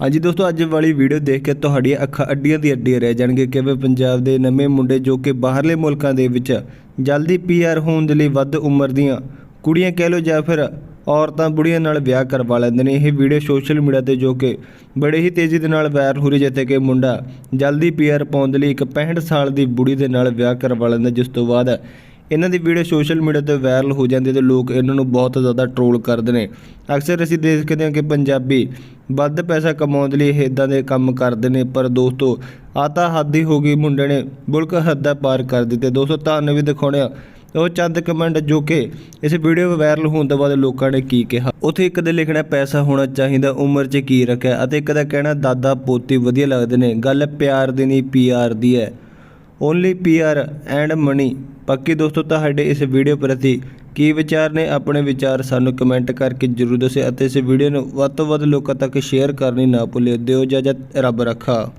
ਹਾਂਜੀ ਦੋਸਤੋ, ਅੱਜ ਵਾਲੀ ਵੀਡੀਓ ਦੇਖ ਕੇ ਤੁਹਾਡੀਆਂ ਅੱਖਾਂ ਅੱਡੀਆਂ ਦੀ ਅੱਡੀਆਂ ਰਹਿ ਜਾਣਗੇ ਕਿਵੇਂ ਪੰਜਾਬ ਦੇ ਨਵੇਂ ਮੁੰਡੇ ਜੋ ਕਿ ਬਾਹਰਲੇ ਮੁਲਕਾਂ ਦੇ ਵਿੱਚ ਜਲਦੀ ਪੀਆਰ ਹੋਣ ਦੇ ਲਈ ਵੱਧ ਉਮਰ ਦੀਆਂ ਕੁੜੀਆਂ ਕਹਿ ਲਓ ਜਾਂ ਫਿਰ ਔਰਤਾਂ ਬੁੜੀਆਂ ਨਾਲ ਵਿਆਹ ਕਰਵਾ ਲੈਂਦੇ ਨੇ। ਇਹ ਵੀਡੀਓ ਸੋਸ਼ਲ ਮੀਡੀਆ ਤੇ ਜੋ ਕਿ ਬੜੇ ਹੀ ਤੇਜ਼ੀ ਦੇ ਨਾਲ ਵਾਇਰਲ ਹੋ ਰਹੀ ਜਿੱਥੇ ਕਿ ਮੁੰਡਾ ਜਲਦੀ ਪੀਆਰ ਪਾਉਣ ਦੇ ਲਈ ਇੱਕ 65 ਸਾਲ ਦੀ ਬੁੜੀ ਦੇ ਨਾਲ ਵਿਆਹ ਕਰਵਾ ਲੈਂਦਾ ਜਿਸ ਤੋਂ ਬਾਅਦ ਇਹਨਾਂ ਦੀ ਵੀਡੀਓ ਸੋਸ਼ਲ ਮੀਡੀਆ ਤੇ ਵਾਇਰਲ ਹੋ ਜਾਂਦੀ ਹੈ ਤੇ ਲੋਕ ਇਹਨਾਂ ਨੂੰ ਬਹੁਤ ਜ਼ਿਆਦਾ ਟ੍ਰੋਲ ਕਰਦੇ ਨੇ। ਅਕਸਰ ਅਸੀਂ ਦੇਖਦੇ ਹਾਂ ਕਿ ਪੰਜਾਬੀ ਵੱਧ ਪੈਸਾ ਕਮਾਉਣ ਦੇ ਲਈ ਇਹ ਇਦਾਂ ਦੇ ਕੰਮ ਕਰਦੇ ਨੇ, ਪਰ ਦੋਸਤੋ ਆਹ ਤਾਂ ਹੱਦ ਹੀ ਹੋ ਗਈ ਮੁੰਡੇ ਨੇ ਬੁਲਕ ਹੱਦਾਂ ਪਾਰ ਕਰ ਦਿੱਤੇ। ਦੋਸਤੋ, ਤੁਹਾਨੂੰ ਵੀ ਦਿਖਾਉਣੇ ਆ ਉਹ ਚੰਦ ਕਮੈਂਟ ਜੋ ਕਿ ਇਸ ਵੀਡੀਓ ਵਾਇਰਲ ਹੋਣ ਤੋਂ ਬਾਅਦ ਲੋਕਾਂ ਨੇ ਕੀ ਕਿਹਾ। ਉੱਥੇ ਇੱਕ ਦੇ ਲਿਖਣਾ, ਪੈਸਾ ਹੋਣਾ ਚਾਹੀਦਾ, ਉਮਰ 'ਚ ਕੀ ਰੱਖਿਆ? ਅਤੇ ਇੱਕ ਦਾ ਕਹਿਣਾ, ਦਾਦਾ, ਪੋਤੀ ਵਧੀਆ ਲੱਗਦੇ ਨੇ। ਗੱਲ ਪਿਆਰ ਦੀ ਨਹੀਂ ਪੀਆਰ ਦੀ ਹੈ। ਓਨਲੀ ਪੀਆਰ ਐਂਡ ਮਨੀ ਬਾਕੀ ਦੋਸਤੋ, ਤੁਹਾਡੇ ਇਸ ਵੀਡੀਓ ਪ੍ਰਤੀ ਕੀ ਵਿਚਾਰ ਨੇ? ਆਪਣੇ ਵਿਚਾਰ ਸਾਨੂੰ ਕਮੈਂਟ ਕਰਕੇ ਜਰੂਰ ਦੱਸਿਓ ਅਤੇ ਇਸ ਵੀਡੀਓ ਨੂੰ ਵੱਧ ਤੋਂ ਵੱਧ ਲੋਕਾਂ ਤੱਕ ਸ਼ੇਅਰ ਕਰਨੀ ਨਾ ਭੁੱਲਿਓ। ਦਿਓ ਇਜਾਜ਼ਤ, ਰੱਬ ਰੱਖਾ।